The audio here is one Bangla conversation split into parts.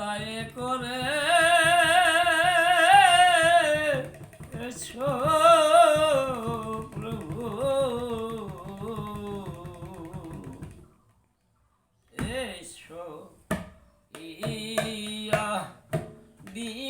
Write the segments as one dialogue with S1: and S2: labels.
S1: বায়ে করে এসো প্রভু। এসো ইয়া দিয়ে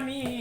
S1: mí.